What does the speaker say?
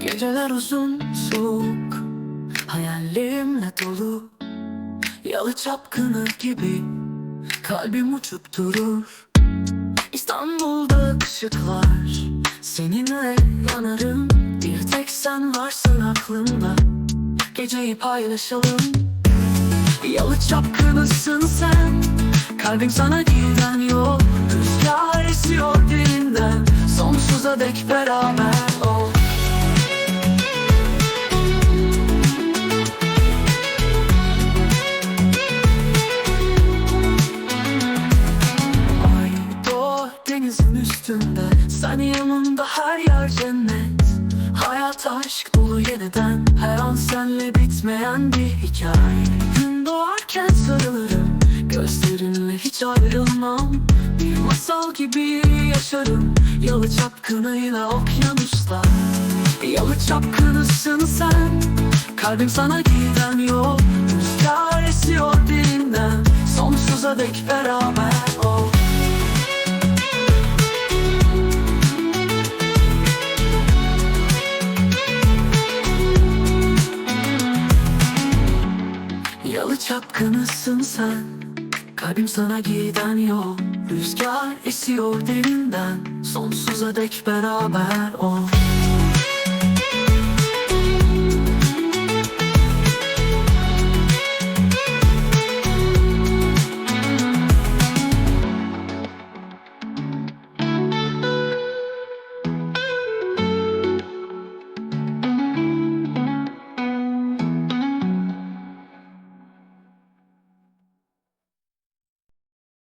Geceler uzun soğuk. Hayallerimle dolu. Yalı çapkını gibi Kalbim uçup durur. İstanbul'da ışıklar Seninle yanarım. Bir tek sen varsın aklımda. Geceyi paylaşalım. Yalı çapkınısın sen. Kalbim sana giden yol Rüzgar esiyor dilinden Sonsuza dek beraber ol üstünde Sen yanımda her yer cennet Hayat aşk dolu yeniden. Her an senle bitmeyen bir hikaye. Gün doğarken sarılırım. Gözlerinle hiç ayrılmam. Bir masal gibi yaşarım. Yalı çapkınıyla okyanusta. Yalı çapkınısın sen. Kalbim sana giden yol. Rüzgar esiyor dilinden Sonsuza dek beraber çapkınısın sen. Kalbim sana giden yol. Rüzgar esiyor derinden. Sonsuza dek beraber ol